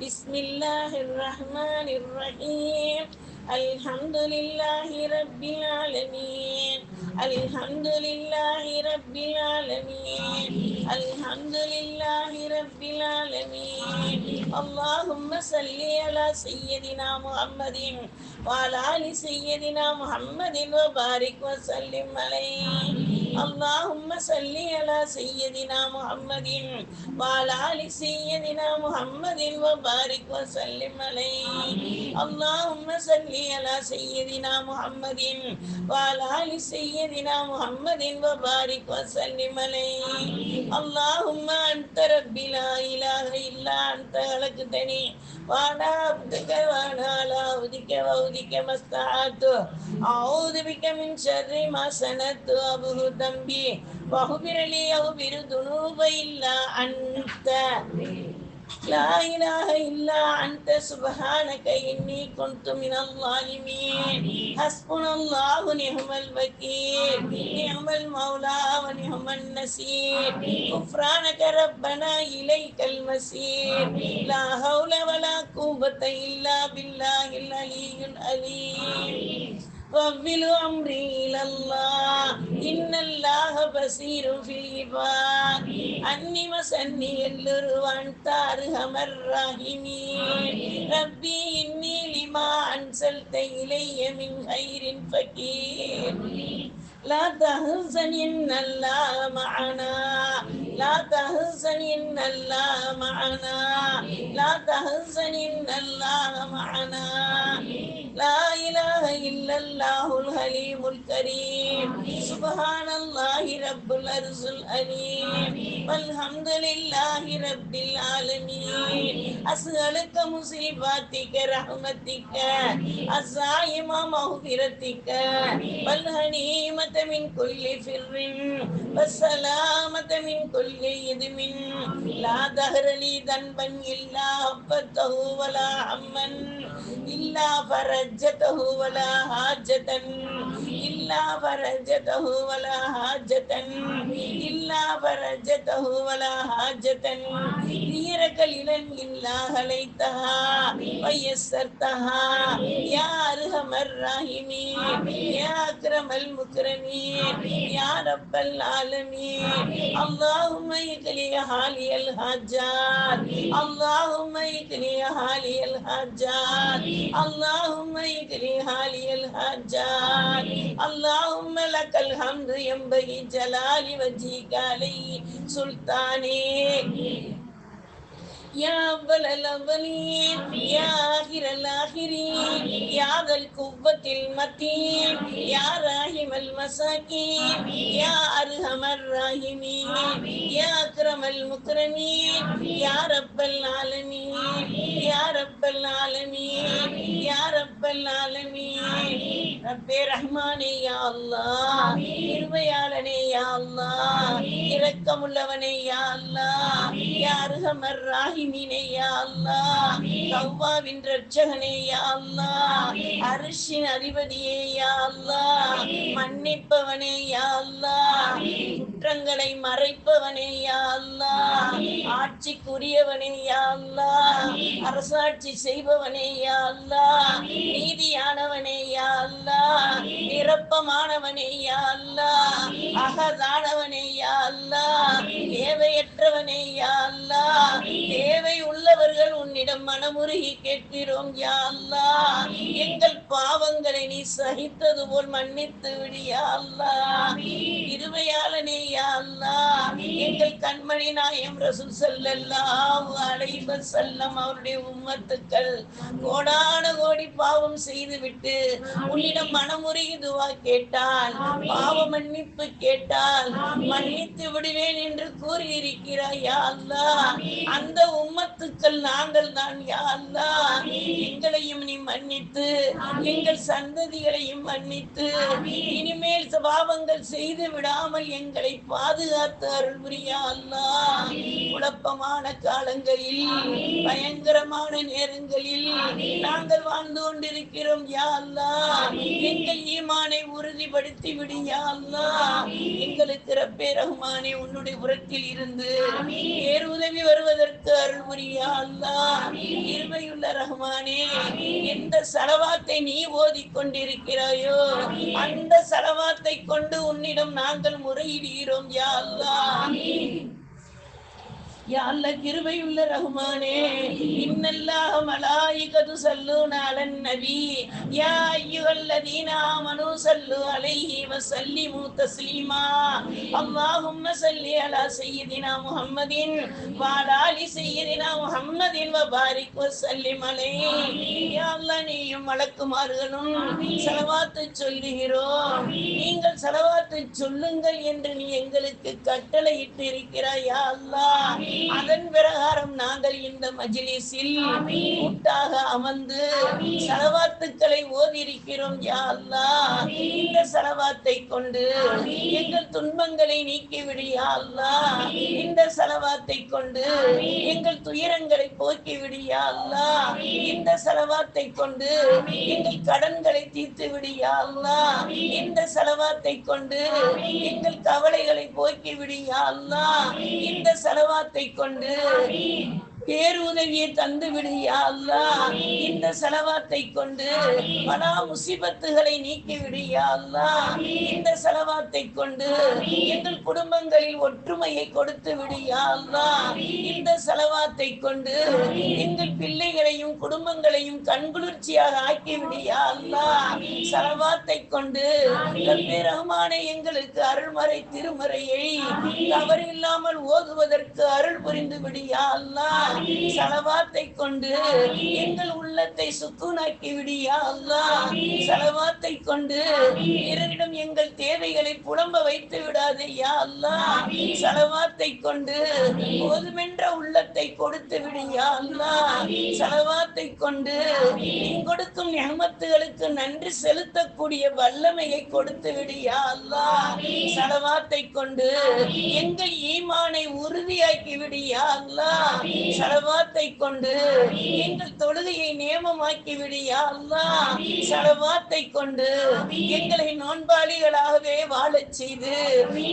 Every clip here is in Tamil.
بسم الله الرحمن الرحيم الحمد لله رب العالمين الحمد لله رب العالمين الحمد لله رب العالمين اللهم صل على سيدنا محمد وعلى آل سيدنا محمد وبارك وسلم عليه اللهم صل على سيدنا محمد وعلى آل سيدنا محمد وبارك وسلم عليه اللهم صل على سيدنا محمد وعلى آل سيدنا محمد وبارك وسلم عليه اللهم أنت ربي لا إله إلا أنت خلقتني وأنا عبدك وأنا على عبدك وعودك ما استطعت أعوذ بك من شر ما صنعت أبه ذنبي واغفر لي أغفر ذنوب إلا أنت لا إله إلا أنت سبحانك إني كنت من الظالمين حسبنا الله ونعم الوكيل نعم المولى ونعم النصير غفرانك ربنا إليك المسير لا حول ولا قوة إلا بالله العلي العليم وفل أمري إلى الله إن الله بصير في العباد أني مسني اللر وأنت أرحم الراحمين ربي إني لما أنزلت إلي من خير فقير لا تحزن إن الله معنا لا تحزن إن الله معنا. لا تحزن إن الله معنا. لا إله إلا الله الحليم الكريم. سبحان الله رب العرش العليم والحمد لله رب العالمين. أسألك مصيباتك رحمتك الزائم مغفرتك والهنيمة من كل فر والسلامة من كل إثم لا دهر لي ذنبا إلا هبته ولا هما إلا فرجته ولا حاجة إلا فرجته ولا حاجة إلا فرجته ولا حاجة غيرك لن إلا هليتها ويسرتها يا أرحم الراحمين يا أكرم المكرمين يا رب العالمين اللهم اقلي حالي الحاجات اللهم اقلي حالي الحاجات اللهم اقلي حالي الحاجات اللهم لك الحمد ينبغي جلال وجهك علي سلطاني يا أول الأولين يا آخر الآخرين يا ذا القوة المتين يا راحم المساكين يا أرحم الراحمين يا أكرم المكرمين يا رب العالمين يا رب العالمين يا رب العالمين ரப்பே ரஹ்மானே யா அல்லாஹ் இருவையாளனே யா அல்லாஹ் இரக்கமுள்ளவனே யா அல்லாஹ் யா அர்ஹமர் யா அல்லாஹ் தவ்வாவின் ரட்சகனே யா அல்லாஹ் அரிசின் அதிபதியே யா அல்லாஹ் மன்னிப்பவனே யா அல்லாஹ் குற்றங்களை மறைப்பவனே யா அல்லாஹ் ஆட்சிக்குரியவனே யா அல்லாஹ் அரசாட்சி செய்பவனே யா அல்லாஹ் நீதியானவனே யா அல்லாஹ் நிரப்பமானவனே யா அல்லாஹ் அகதானவனே யா அல்லாஹ் தேவையற்றவனே யா அல்லாஹ் தேவை உள்ளவர்கள் உன்னிடம் மனமுருகி கேட்கிறோம் யா அல்லாஹ் எங்கள் பாவங்களை நீ சகித்தது போல் மன்னித்து விடு யா அல்லாஹ் இருவையாளனே யா அல்லாஹ் எங்கள் கண்மணி நாயம் ரசூல் ஸல்லல்லாஹு அலைஹி வஸல்லம் அவருடைய உம்மத்துக்கள் கோடான கோடி பாவம் செய்துவிட்டு உன்னிடம் மனமுருகி துவா கேட்டால் பாவ மன்னிப்பு கேட்டால் மன்னித்து விடுவேன் என்று கூறியிருக்கிறாய் யா அல்லாஹ் அந்த உம்மத்துக்கள் நாங்கள் தான் யா அல்லாஹ் எங்களையும் நீ மன்னித்து எங்கள் சந்ததிகளையும் மன்னித்து இனிமேல் பாவங்கள் செய்து விடாமல் எங்களை பாதுகாத்து அருள் புரியா அல்லாஹ் குழப்பமான காலங்களில் பயங்கரமான நேரங்களில் நாங்கள் வாழ்ந்து கொண்டிருக்கிறோம் யா அல்லாஹ் எங்கள் ஈமானை உறுதிப்படுத்தி விடு யா அல்லாஹ் எங்களுக்கு ரப்பே ரஹ்மானே உன்னுடைய புறத்தில் இருந்து உதவி வருவதற்கு அருள் புரியா அல்லா இருமையுள்ள ரஹ்மானே எந்த சலவாத்தை நீ ஓதி கொண்டிருக்கிறாயோ அந்த சலவாத்தை கொண்டு உன்னிடம் நாங்கள் முறையிடுகிறோம் யா அல்லா யால்ல கிருபையுள்ள ரகுமானே இன்னல்லாஹ மலாயிகது ஸல்லூன அலன் நபி. யா அய்யுஹல்லதீன ஆமனூ சல்லு அலைஹி வஸல்லிமு தஸ்லீமா அல்லாஹும்ம ஸல்லி அலா சய்யிதினா முஹம்மதின் வ அலா ஆலி சய்யிதினா முஹம்மதின் வ பாரிக் வ ஸல்லிம் அலைஹி. யா அல்லாஹ் நீயும் மலக்குமார்களும் செலவாத்து சொல்லுகிறோம். நீங்கள் செலவாத்து சொல்லுங்கள் என்று நீ எங்களுக்கு கட்டளையிட்டு இருக்கிறாய் யா அல்லாஹ் அதன் பிரகாரம் நாங்கள் இந்த மஜ்லிஸில் கூட்டாக அமர்ந்து சலவாத்துக்களை ஓதியிருக்கிறோம் யா அல்லாஹ். இந்த சலவாத்தை கொண்டு எங்கள் துன்பங்களை நீக்கிவிடு யா அல்லாஹ். இந்த சலவாத்தை கொண்டு எங்கள் துயரங்களை போக்கிவிடு யா அல்லாஹ். இந்த சலவாத்தை கொண்டு எங்கள் கடன்களை தீர்த்து விடு யா அல்லாஹ். இந்த சலவாத்தை கொண்டு எங்கள் கவலைகளை போக்கிவிடு யா அல்லாஹ். இந்த சலவாத்தை கொண்டு பேருதவியை தந்து விடியா அல்லாஹ் இந்த செலவாத்தை கொண்டு பலா முசிபத்துகளை நீக்கி விடியா அல்லாஹ் இந்த செலவாத்தை கொண்டு எங்கள் குடும்பங்களில் ஒற்றுமையை கொடுத்து விடியா அல்லாஹ் இந்த செலவாத்தை கொண்டு எங்கள் பிள்ளைகளையும் குடும்பங்களையும் கண்குளிர்ச்சியாக ஆக்கி விடியா அல்லாஹ் செலவாத்தை கொண்டு ரஹ்மானே எங்களுக்கு அருள்மறை திருமறையை தவறில்லாமல் ஓதுவதற்கு அருள் புரிந்து விடியா அல்லாஹ் சலவாத்தை கொண்டு எங்கள் உள்ளத்தை சுக்குனாக்கி விடியா அல்லாஹ். சலவாத்தை கொண்டு பிறரிடம் எங்கள் தேவைகளை புலம்ப வைத்து விடாதே யா அல்லாஹ். சலவாத்தை கொண்டு போதுமென்ற உள்ளத்தை கொடுத்து விடியா அல்லாஹ். சலவாத்தை கொண்டு நீ கொடுக்கும் நியமத்துகளுக்கு நன்றி செலுத்தக்கூடிய வல்லமையை கொடுத்து விடியா அல்லா சலவாத்தை கொண்டு எங்கள் ஈமானை உறுதியாக்கி விடியா அல்லாஹ். சலவாத்தை கொண்டு எங்கள் தொழுகையை நியமமாக்கி விடியா அல்லாஹ் சலவாத்தை கொண்டு எங்களை நோன்பாளிகளாகவே வாழச் செய்து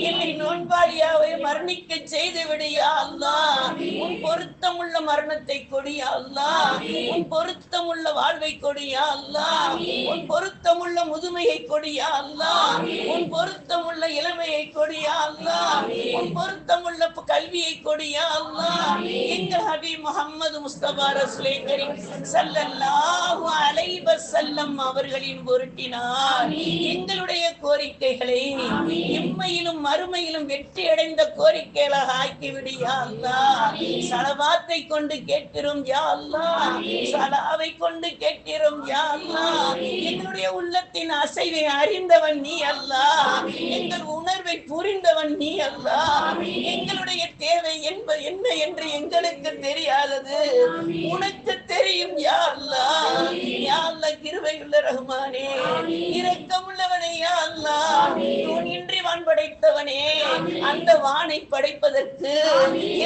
என்னை நோன்பாளியாகவே மரணிக்க செய்து விடியா அல்லாஹ் உன் பொருத்தமுள்ள மரணத்தை கொடியா அல்லாஹ் உன் பொருத்தமுள்ள வாழ்வை கொடியா அல்லாஹ் உன் பொருத்தமுள்ள முதுமையை கொடியா அல்லாஹ் உன் பொருத்தமுள்ள இளமையை கொடியா அல்லாஹ் உன் பொருத்தமுள்ள கல்வியை கொடியா அல்லாஹ் எங்கள் ஹபீப் முஹம்மது முஸ்தபா ரசூலை கரீம் ஸல்லல்லாஹு அலைஹி வஸல்லம் அவர்களின் பொருட்டினால் எங்களுடைய கோரிக்கைகளை இம்மையிலும் மறுமையிலும் வெற்றி அடைந்த கோரிக்கைகளாக ஆக்கி விடியா அல்லாஹ் சலவாத்தை கொண்டு கேட்கிறோம் யா அல்லாஹ் சலாவை கொண்டு கேட்கிறோம் யா எங்களுடைய உள்ளத்தின் அசைவை அறிந்தவன் நீ அல்லா எங்கள் உணர்வை புரிந்தவன் நீ அல்லா எங்களுடைய தேவை என்பது என்ன என்று எங்களுக்கு தெரியாதது. உனக்கு தெரியும் யா அல்லா யா அல்லாஹ் கிருபையுள்ள ரஹ்மானே இரக்கமுள்ளவனே யா அல்லாஹ் தூணின்றி வான் படைத்தவனே அந்த வானை படைப்பதற்கு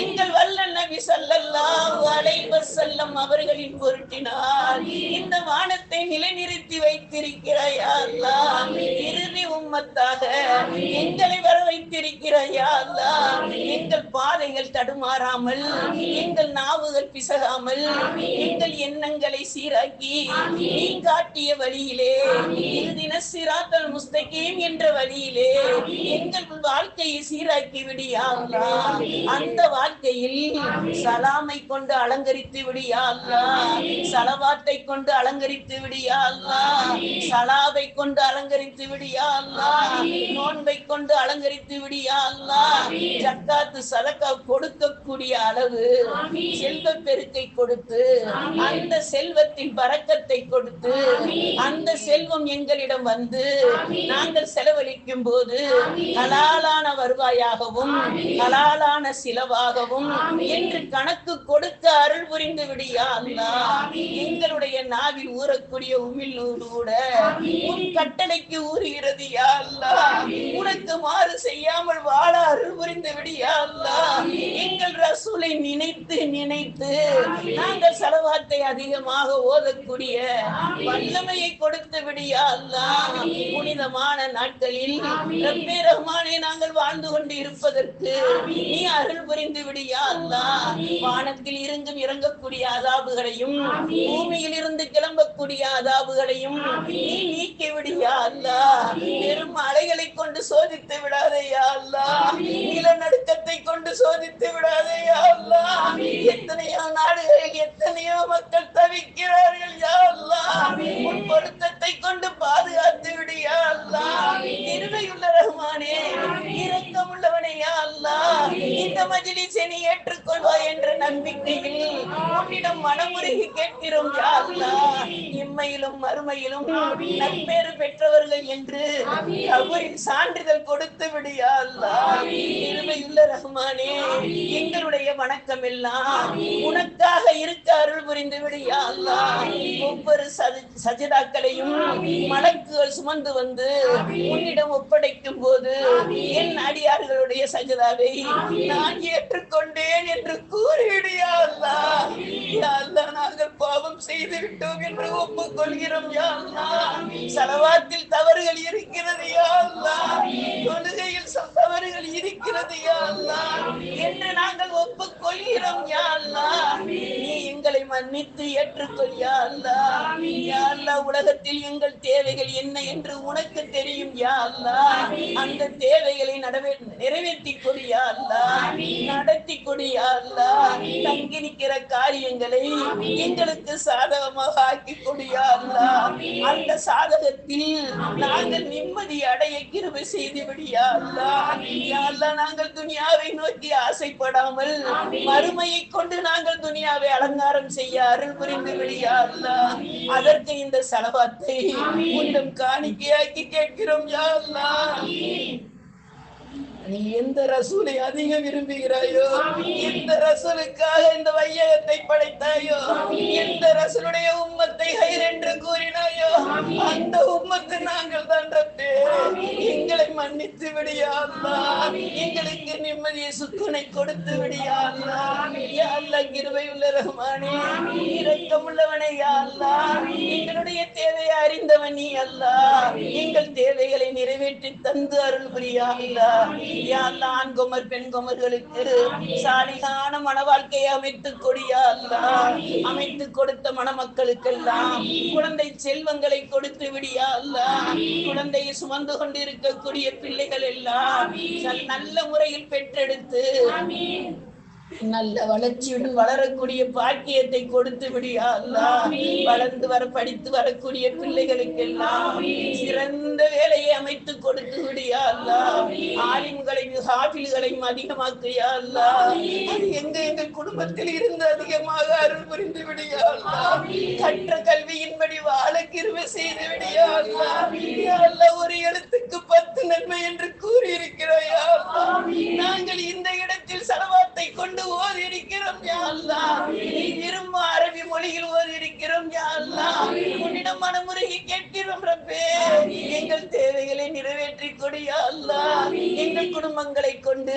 எங்கள் வல்ல நபி ஸல்லல்லாஹு அலைஹி வஸல்லம் அவர்களின் பொருட்டினால் இந்த வானத்தை நிலைநிறுத்தி வைத்திருக்கிறாய் யா அல்லாஹ் இறுதி உம்மத்தாக எங்களை வர வைத்திருக்கிறாய் யா அல்லாஹ் எங்கள் பாதைகள் தடுமாறாமல் எங்கள் நாவுகள் பிசகாமல் எங்கள் எண்ணங்களை சீராக்கி நீ காட்டிய வழியிலே இறுதின சிராத்தல் முஸ்தகீம் என்ற வழியிலே எங்கள் வாழ்க்கையை சீராக்கி விடியா அல்லாஹ் அந்த வாழ்க்கையில் சலாமை கொண்டு அலங்கரித்து விடியா அல்லாஹ் சலவாத்தை கொண்டு அலங்கரித்து விடியா அல்லாஹ் சலாவை கொண்டு அலங்கரித்து விடியா அல்லாஹ் நோன்பை கொண்டு அலங்கரித்து விடியா அல்லா ஜக்காத்து சதக்கா கொடுக்கக்கூடிய அளவு செல்வ பெருக்கை கொடுத்து அந்த செல்வத்தின் பறக்கத்தை கொடுத்து அந்த செல்வம் எங்களிடம் வந்து நாங்கள் செலவழிக்கும் போது ஹலாலான வருவாயாகவும் ஹலாலான சிலவாகவும் என்று கணக்கு கொடுக்க அருள் புரிந்து விடியா அல்லா எங்களுடைய நாவில் ஊறக்கூடிய கூட உன் கட்டளைக்கு ஊறுகிறது யா அல்லா உனக்கு மாறு செய்யாமல் வாழ அருள் புரிந்து விடியா அல்லா எங்கள் ரசூலை நினைத்து நினைத்து நாங்கள் செலவாத்தை அதிகமாக ஓதக்கூடிய வல்லமையை கொடுத்து விடியா புனிதமான நாட்களில் ரப்பே ரஹ்மானே நாங்கள் வாழ்ந்து கொண்டு இருப்பதற்கு நீ அருள் புரிந்து விடியா வானத்தில் இருந்தும் இறங்கக்கூடிய அதாபுகளையும் பூமியில் இருந்து கிளம்பக்கூடிய அதாபுகளையும் நீ நீக்கி விடியா அல்லா பெரும் அலைகளை கொண்டு சோதித்து விடாதையா அல்லா நிலநடுக்கத்தை கொண்டு சோதித்து விடாதையா அல்லா எத்தனையோ நாடுகளில் எத்தனையோ மக்கள் தவிக்கிறார்கள் யா அல்லா உன் பொருத்தத்தை கொண்டு பாதுகாத்து விடியா அல்லா. இருமையுள்ள ரஹ்மானே இரக்கம் உள்ளவனையா அல்லா. இந்த மஜிலிசை நீ ஏற்றுக்கொள்வாய் என்ற நம்பிக்கையில் உன்னிடம் மனமுருகி கேட்கிறோம் யா அல்லா. இம்மையிலும் மறுமையிலும் நற்பேறு பெற்றவர்கள் என்று அவரின் சான்றிதழ் கொடுத்து விடியா அல்லா. இருமையுள்ள ரஹ்மானே எங்களுடைய வணக்கம் எல்லாம் உனக்காக இருக்க அருள் புரிந்து விடியா அல்லா. ஒவ்வொரு சஜிதாக்களையும் மலக்குகள் சுமந்து வந்து உன்னிடம் ஒப்படைக்கும் போது என் அடியார்களுடைய சஜிதாவை நான் ஏற்றுக்கொண்டேன் என்று கூறிவிடியா நாங்கள் பாவம் செய்து விட்டோம் என்று ஒப்புக்கொள்கிறோம் சலவாத்தில் தவறுகள் இருக்கிறது தொழுகையில் தவறுகள் இருக்கிறது என்று நாங்கள் ஒப்புக்கொள்கிறோம் யா நீ எங்களை மன்னித்து ஏற்றுக்கொள் யா அல்லா. யா அல்லா உலகத்தில் எங்கள் தேவைகள் என்ன என்று உனக்கு தெரியும் யா அல்லா. அந்த தேவைகளை நடவே நிறைவேற்றி கொடு யா அல்லா. நடத்தி கொடு யா அல்லா. தங்கி நிற்கிற காரியங்களை எங்களுக்கு சாதகமாக ஆக்கி கொடு யா அல்லா. அந்த சாதகத்தில் நாங்கள் நிம்மதி அடைய கிருபை செய்து விடியா அல்லா. யா அல்லா நாங்கள் துனியாவை நோக்கி ஆசைப்படாமல் மறுமையை கொண்டு நாங்கள் துனியாவை அலங்காரம் செய்ய அருள் புரிந்து விடியா அல்லா. அதற்கு இந்த செலவாத்தை உன்னிடம் காணிக்கையாக்கி கேட்கிறோம் யா அல்லா நீ எந்த ரசூலை அதிக விரும்புகிறாயோ எந்த ரசூலுக்காக இந்த வையகத்தை படைத்தாயோ எந்த ரசூலுடைய உம்மத்தை ஹைர் என்று கூறினாயோ அந்த உம்மத்து நாங்கள் தான் எங்களை மன்னித்து விடியா அல்லா எங்களுக்கு நிம்மதியை சுக்குனை கொடுத்து விடியா. உள்ள ரஹ்மானே இரக்கம் உள்ளவனே யா அல்லா. எங்களுடைய தேவையை அறிந்தவன் நீ அல்லா. எங்கள் தேவைகளை நிறைவேற்றி தந்து அருள் புரியாங்களா அல்லா. ஆண் குமர் பெண் குமர்களுக்கு சாலிகான மன வாழ்க்கையை அமைத்து கொடியா அல்லா. அமைத்து கொடுத்த மணமக்களுக்கெல்லாம் குழந்தை செல்வங்களை கொடுத்து விடியா அல்லா. குழந்தையை சுமந்து கொண்டிருக்கக்கூடிய பிள்ளைகள் எல்லாம் நல்ல முறையில் பெற்றெடுத்து நல்ல வளர்ச்சியுடன் வளரக்கூடிய பாக்கியத்தை கொடுத்து விடியா அல்லா. வளர்ந்து வர படித்து வரக்கூடிய பிள்ளைகளுக்கெல்லாம் சிறந்த வேலையை அமைத்து கொடுத்து விடியா அல்லா. ஆலிம்களையும் ஹாஃபில்களையும் அதிகமாக்கியா அல்லா. அது எங்க எங்கள் குடும்பத்தில் இருந்து அதிகமாக அருள் புரிந்து விடியா அல்லா. கற்ற கல்வியின்படி வாழ கிருபை செய்து விடியா அல்லா. யா அல்லா ஒரு எழுத்துக்கு பத்து நன்மை என்று கூறியிருக்கிறாயா நாங்கள் இந்த இடத்தில் சலவாத்தை கொண்டு ஓதி இருக்கிறோம் யாழ்லா இரும்பு அரபி மொழியில் ஓதி இருக்கிறோம் யாழ்லா உன்னிடம் மனமுருகி கேட்கிறோம் ரப்பே. எங்கள் தேவைகளை நிறைவேற்றி கொடு யாழ்லா அல்லா. எங்கள் குடும்பங்களை கொண்டு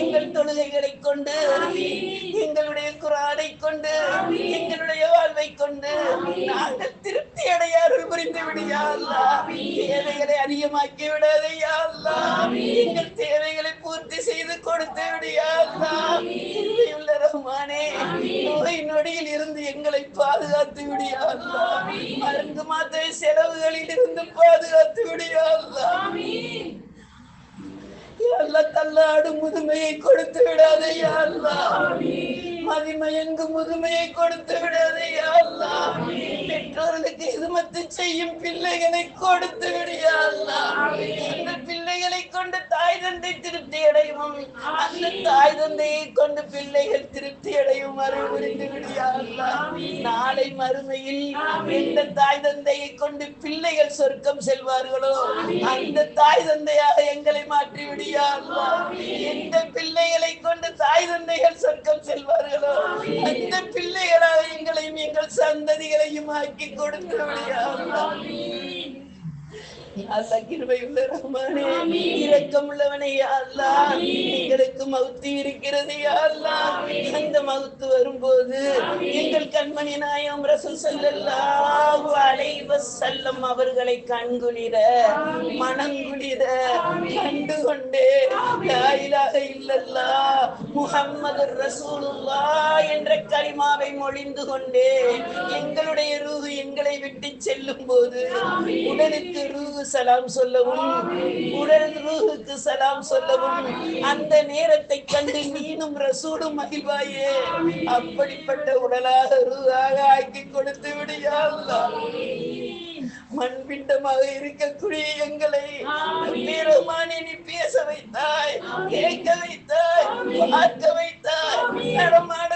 எங்கள் தொழுகைகளை கொண்டு எங்களுடைய குரானை கொண்டு எங்களுடைய வாழ்வை கொண்டு நாங்கள் திருப்தி அடைய அருள் புரிந்து விடியா தேவைகளை அதிகமாக்கி விடாதே யா எங்கள் தேவைகளை பூர்த்தி செய்து கொடுத்து விடியா நோய் நொடியில் இருந்து எங்களை பாதுகாத்து விடியா அல்லா மருந்து மாத்திரை செலவுகளில் இருந்து பாதுகாத்து விடியா அல்லா தள்ளாடும் முதுமையை கொடுத்து விடாதே யா அல்லா மதிமயங்கு முதுமையை கொடுத்து விடாதே யா அல்லாஹ் பெற்றோர்களுக்கு இதுமத்து செய்யும் பிள்ளைகளை கொடுத்து விடியா அந்த பிள்ளைகளை கொண்டு தாய் தந்தை திருப்தி அடையும் அந்த தாய் தந்தையை கொண்டு பிள்ளைகள் திருப்தி அடையும் அறிவுறிந்து புரிந்து நாளை மறுமையில் எந்த தாய் தந்தையை கொண்டு பிள்ளைகள் சொர்க்கம் செல்வார்களோ அந்த தாய் தந்தையாக எங்களை மாற்றி விடியா எந்த பிள்ளைகளை கொண்டு தாய் தந்தைகள் சொர்க்கம் செல்வார்களோ சந்ததிகளையும் ஆக்கி எங்களுக்கு மவுத்து இருக்கிறது அந்த மவுத்து வரும்போது எங்கள் கண்மணி நாயம் வஸல்லம் அவர்களை கண்குளிர மனங்குளிர கண்டு கொண்டே லா இலாஹ இல்லல்லாஹ் முஹம்மதுர் ரசூலுல்லாஹ் என்ற கலிமாவை மொழிந்து கொண்டே எங்களுடைய ரூஹு எங்களை விட்டு செல்லும் போது உடலுக்கு ரூஹு சலாம் சொல்லவும் உடல் ரூஹுக்கு சலாம் சொல்லவும் அந்த நேரத்தை கண்டு நீனும் ரசூடும் மகிழ்வாயே. அப்படிப்பட்ட உடலாக ரூஹாக ஆக்கி கொடுத்து விடியா மண்பிண்டமாக இருக்கக்கூடிய எங்களை வீரமானி நீ பேச வைத்தாய் கேட்க வைத்தாய் பார்க்க வைத்தாய் நடமாட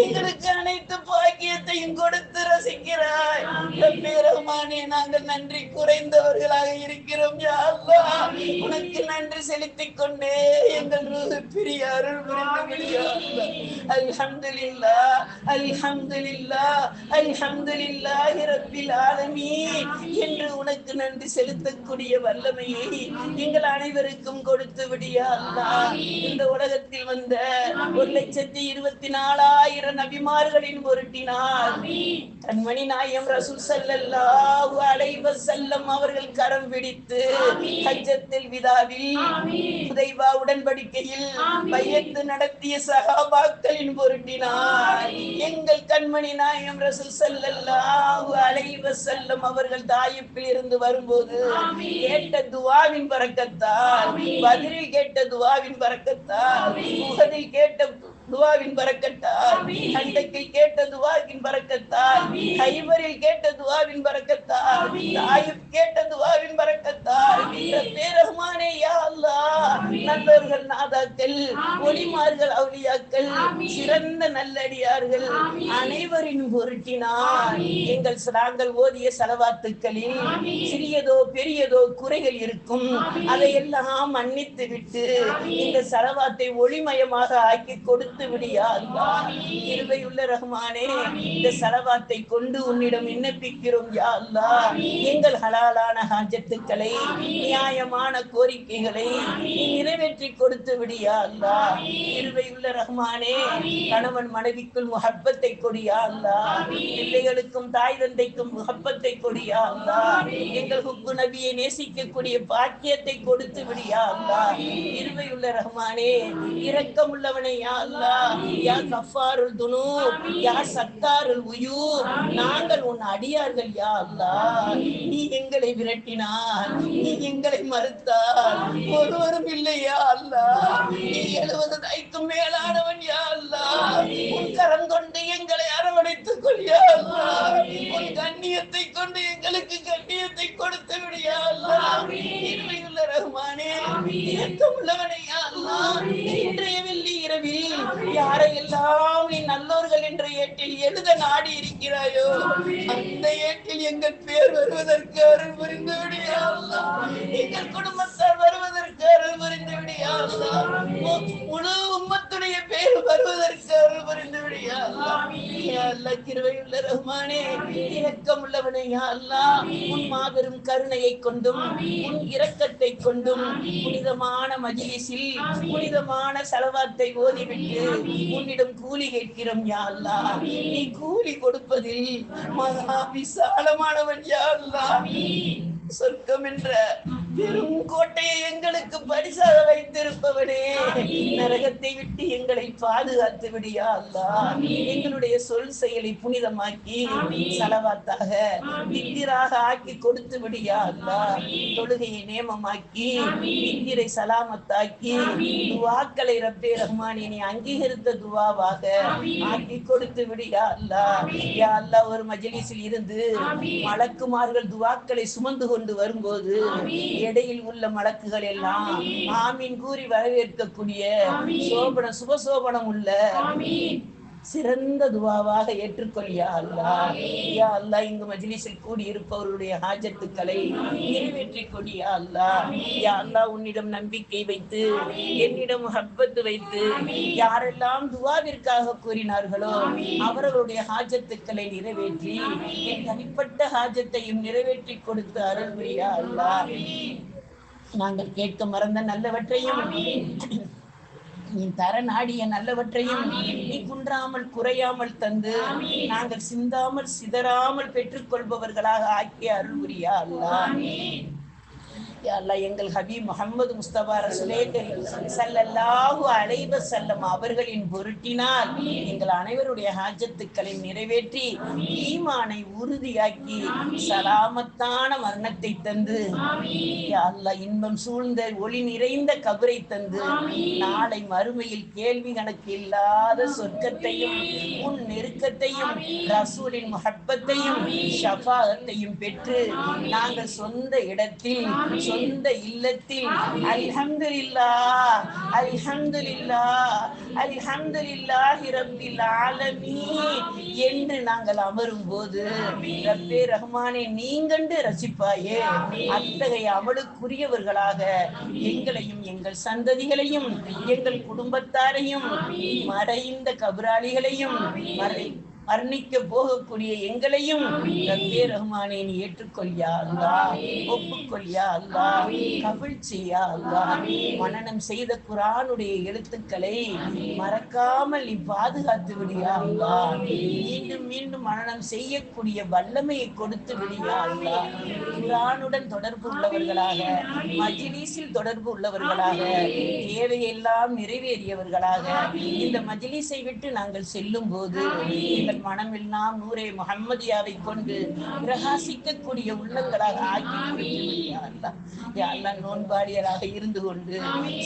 எங்களுக்கு அனைத்து பாக்கியத்தையும் கொடுத்து ரசிக்கிறாய். வீரமானே நாங்கள் நன்றி குறைந்தவர்களாக இருக்கிறோம் யா உனக்கு நன்றி செலுத்திக் கொண்டே எங்கள் பெரிய பிரிய அருள் புரிந்து அல்ஹம்துலில்லா அல்ஹம்துலில்லா அல்ஹம்துலில்லாஹ் அல்ஹம்துலில்லாஹி ரப்பில் ஆலமீன். என்று உனக்கு நன்றி செலுத்தக்கூடிய வல்லமையை எங்கள் அனைவருக்கும் கொடுத்து விடியா இந்த உலகத்தில் வந்த ஒரு லட்சத்தி இருபத்தி நாலு நாலாயிரம் நபிமார்களின் பொருட்டினார் கண்மணி நாயம் ரசூல் ஸல்லல்லாஹு அலைஹி வஸல்லம் அவர்கள் கரம் பிடித்து ஹஜ்ஜத்தில் விதாவில் உதைவா உடன்படிக்கையில் பையத்து நடத்திய சகாபாக்களின் பொருட்டினார் எங்கள் கண்மணி நாயம் ரசூல் ஸல்லல்லாஹு அலைஹி வஸல்லம் அவர்கள் தாயிப்பில் இருந்து வரும்போது கேட்ட துவாவின் பரக்கத்தால் பதிலில் கேட்ட துவாவின் பரக்கத்தால் முகதில் கேட்ட துவாவின் பரக்கத்தால் அண்டைக்கில் கேட்ட துவாவின் பரக்கத்தால் கைவரில் கேட்ட துவாவின் பரக்கத்தால் தாயிப் கேட்ட துவாவின் பரக்கத்தால் பேரகுமானே யா நல்லவர்கள் நாதாக்கள் ஒளிமார்கள் அவுலியாக்கள் சிறந்த நல்லடியார்கள் அனைவரின் பொருட்டினார். எங்கள் நாங்கள் ஓதிய செலவாத்துக்களில் சிறியதோ பெரியதோ குறைகள் இருக்கும். அதையெல்லாம் மன்னித்து விட்டு இந்த செலவாத்தை ஒளிமயமாக ஆக்கி கொடுத்து விடியா இருவையுள்ள கிருபையுள்ள ரஹ்மானே இந்த செலவாத்தை கொண்டு உன்னிடம் விண்ணப்பிக்கிறோம் யா அல்லா எங்கள் ஹலாலான ஹாஜத்துக்களை நியாயமான கோரிக்கைகளை நீ நிறைவேற்றி கொடுத்து விடியா அல்லா இருவையுள்ள ரஹ்மானே கணவன் மனைவிக்குள் முகப்பத்தை கொடியா அல்லா பிள்ளைகளுக்கும் தாய் தந்தைக்கும் முகப்பத்தை கொடியா அல்லா எங்கள் ஹுக்கு நபியை நேசிக்கக்கூடிய பாக்கியத்தை கொடுத்து விடியா அல்லா இருவையுள்ள ரஹ்மானே இரக்கம் யா அல்லா யா கஃபாருல் துனூப் யா சத்தாருல் உயூப் நாங்கள் உன் அடியார்கள் யா அல்லாஹ். நீ எங்களை விரட்டினார் நீ எங்களை மறுத்தார் ஒருவரும் இல்லையா அல்லாஹ். நீ எழுபது தைக்கும் மேலானவன் யா அல்லாஹ். உன் கரம் கொண்டு எங்களை அரவணைத்துக் கொள் யா அல்லாஹ். உன் கண்ணியத்தை கொண்டு எங்களுக்கு கண்ணியத்தை கொடுத்து விடு யா அல்லாஹ். இருமையுள்ள ரஹ்மானே இரக்கமுள்ளவனே யா அல்லாஹ். இன்றைய வெள்ளி இரவில் யாரையெல்லாம் நீ நல்லோர்கள் என்ற ஏட்டில் எழுத நாடி இருக்கிறாயோ அந்த ஏட்டில் எங்கள் பேர் வருவதற்கு அருள் புரிந்து விடியா எங்கள் குடும்பத்தார் வருவதற்கு அருள் புரிந்து விடியா முழு உம்மத்துடைய பேர் வருவதற்கு அருள் புரிந்து விடியா அல்லாஹ். யா ரஹ்மானே இரக்கம் உள்ளவனே யா உன் மாபெரும் கருணையை கொண்டும் உன் இரக்கத்தை கொண்டும் புனிதமான மஜிலிசில் புனிதமான செலவாத்தை ஓதிவிட்டு உன்னிடம் கூலி கேட்கிறோம் யா அல்லாஹ் நீ கூலி கொடுப்பதில் மகா விசாலமானவன் யா அல்லாஹ் சொர்க்கம் என்ற பெரும் கோட்டையை எங்களுக்கு பரிசாக வைத்திருப்பவனே. நரகத்தை விட்டு எங்களை பாதுகாத்து விடியா அல்லா. எங்களுடைய சொல் செயலை புனிதமாக்கி சலவாத்தாக தித்திராக ஆக்கி கொடுத்து விடியா அல்லா. தொழுகையை நேமமாக்கி தித்திரை சலாமத்தாக்கி துவாக்களை ரப்பே ரஹ்மானி நீ அங்கீகரித்த துவாவாக ஆக்கி கொடுத்து விடியா அல்லா. யா அல்லா ஒரு மஜ்லிஸில் இருந்து மலக்குமார்கள் துவாக்களை சுமந்து கொண்டு வரும்போது இடையில் உள்ள மலக்குகள் எல்லாம் ஆமீன். கூறி வரவேற்கக்கூடிய சோபன சுபசோபனம் உள்ள சிறந்த துவாவாக ஏற்றுக்கொள்ளியா அல்லா யா அல்லா இங்கு மஜ்லிஸில் கூடி இருப்பவருடைய ஹாஜத்துக்களை நிறைவேற்றி கொடியா அல்லா யா அல்லா உன்னிடம் நம்பிக்கை வைத்து என்னிடம் ஹப்பத்து வைத்து யாரெல்லாம் துவாவிற்காக கூறினார்களோ அவர்களுடைய ஹாஜத்துக்களை நிறைவேற்றி என் தனிப்பட்ட ஹாஜத்தையும் நிறைவேற்றி கொடுத்து அருள் புரியா அல்லா நாங்கள் கேட்க மறந்த நல்லவற்றையும் நீ தர நாடிய நல்லவற்றையும் நீ குன்றாமல் குறையாமல் தந்து நாங்கள் சிந்தாமல் சிதறாமல் பெற்றுக்கொள்பவர்களாக ஆக்கிய அருள் புரியா அல்லா யா அல்லாஹ் எங்கள் ஹபி முகமது முஸ்தபா ரசூலே கரீம் ஸல்லல்லாஹு அலைஹி அவர்களின் பொருட்டினால் எங்கள் அனைவருடைய ஹாஜத்துக்களை நிறைவேற்றி ஈமானை உறுதியாக்கி சலாமத்தான மரணத்தை தந்து யா அல்லாஹ் இன்பம் சூழ்ந்த ஒளி நிறைந்த கபரை தந்து நாளை மறுமையில் கேள்வி கணக்கு இல்லாத சொர்க்கத்தையும் உன் நெருக்கத்தையும் ரசூலின் முகப்பத்தையும் ஷபாகத்தையும் பெற்று நாங்கள் சொந்த இடத்தில் சொந்த இல்லத்தில். அல்ஹம்துலில்லாஹ் அல்ஹம்துலில்லாஹ் அல்ஹம்துலில்லாஹி ரப்பில் ஆலமீன். என்று நாங்கள் அமரும் போது ரப்பே ரஹ்மானே நீங்கண்டு ரசிப்பாயே. அத்தகைய அவளுக்குரியவர்களாக எங்களையும் எங்கள் சந்ததிகளையும் எங்கள் குடும்பத்தாரையும் மறைந்த கபராளிகளையும் மறை மரணிக்க போகக்கூடிய எங்களையும் ரப்பே ரஹ்மானே நீ ஏற்றுக்கொள்யா அல்லா. ஒப்புக்கொள்யா அல்லா. கவிழ்ச்சியா செய்யா அல்லா. மனநம் செய்த குரானுடைய எழுத்துக்களை மறக்காமல் நீ பாதுகாத்து விடியா அல்லா. மீண்டும் மீண்டும் மனநம் செய்யக்கூடிய வல்லமையை கொடுத்து விடியா அல்லா. குரானுடன் தொடர்பு உள்ளவர்களாக மஜிலீஸில் தொடர்பு உள்ளவர்களாக தேவையெல்லாம் நிறைவேறியவர்களாக இந்த மஜிலீஸை விட்டு நாங்கள் செல்லும் போது எங்கள் மனமெல்லாம் நூரே முகம்மதியாவை கொண்டு பிரகாசிக்கக்கூடிய உள்ளங்களாக ஆக்கி யாரெல்லாம் நோன்பாடியராக இருந்து கொண்டு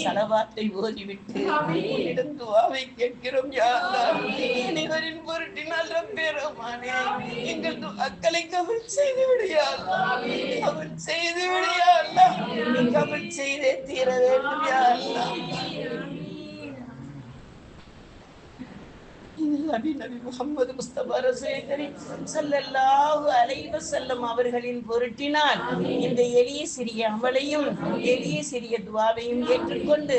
சலவாத்தை ஓதிவிட்டு துவாவை கேட்கிறோம் யாரின் அனைவரின் பொருட்டினால் ரப்பேரமானே எங்கள் துவாக்களை கவல் செய்து விடியா கவல் செய்து விடியா நீ கவல் செய்தே தீர வேண்டும் யாரெல்லாம் நபி நபி முகமது முஸ்தபா அவர்களின் பொருட்டினால் இந்த எளிய சிறிய அமலையும் எளிய சிறிய துவாவையும் ஏற்றுக்கொண்டு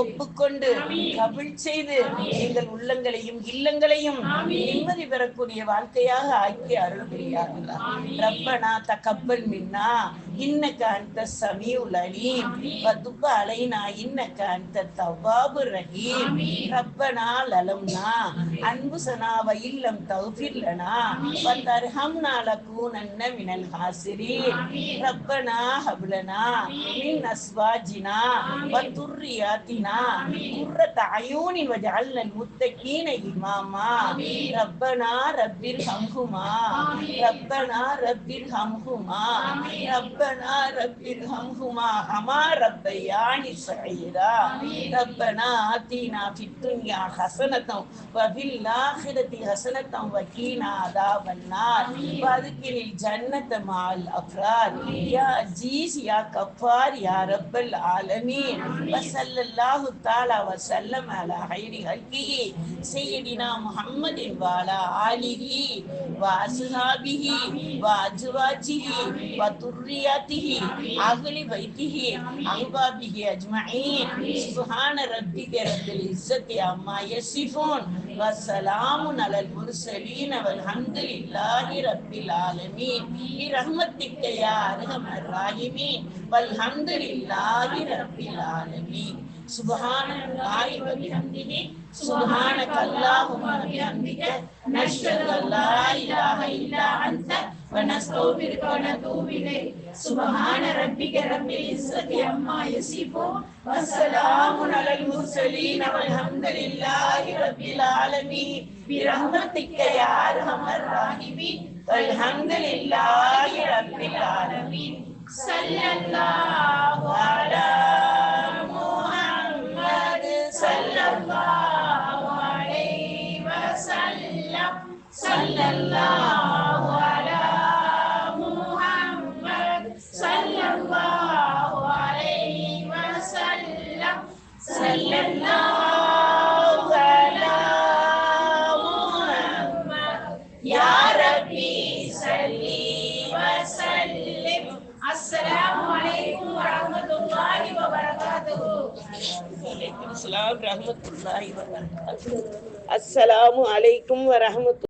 ஒப்புக்கொண்டு கபில் செய்து எங்கள் உள்ளங்களையும் இல்லங்களையும் நிம்மதி பெறக்கூடிய வாழ்க்கையாக ஆக்கி அருள் புரியார்களா ரப்பனா தக்கப்பல் மின்னா இன்னக்க அந்த சமீஉல் அலீம். வதுப்ப அலைனா இன்னக்க அந்த தவாபு ரஹீம். ரப்பனா லலம்னா அன்புசனா வயில்லம் தௌஃபிர் லனா வதர்ஹம்னா லகூனன்ன மினல் ஹாசிரீன் ரப்பனா ஹப்லனா மின் அஸ்வாஜினா வதுர்ரியாத்தினா குர்ரத அயூனின் வஜஅல்னா المتقين இமாமா ரப்பனா ரப்பிர் ஹம்ஹுமா ரப்பனா ரப்பிர் ஹம்ஹுமா ரப்பனா ரப்பிர் ஹம்ஹுமா ஹமா ரப்பயானி சஹீரா ரப்பனா ஆத்தினா ஃபித் துன்யா ஹஸனத்தம் وفي الآخرة حسنة وقنا عذاب النار وادخل الجنة مع الأبرار يا عزيز يا كفار يا رب العالمين وصلى الله تعالى وسلم على خير خلقه سيدنا محمد وعلى آله وأصحابه وأزواجه وذريته أهل بيته أحبابه أجمعين سبحان ربك رب العزة عما يصفون وسلام على المرسلين والحمد لله رب العالمين برحمتك يا أرحم الراحمين والحمد لله رب العالمين سبحان الله وبحمده سبحانك اللهم وبحمدك نشهد أن لا إله إلا أنت ونستغفرك ونتوب إليك سبحان ربك رب العزة عما يصفون وسلام على المرسلين والحمد لله رب العالمين برحمتك يا أرحم الراحمين والحمد لله رب العالمين صلى الله على محمد صلى الله عليه وسلم صلى الله அஸ்லாம் ரஹமத்துல்லாஹி ரஹ்மத்துல்லாஹி அஸ்ஸலாமு அலைக்கும் வரஹ்மத்து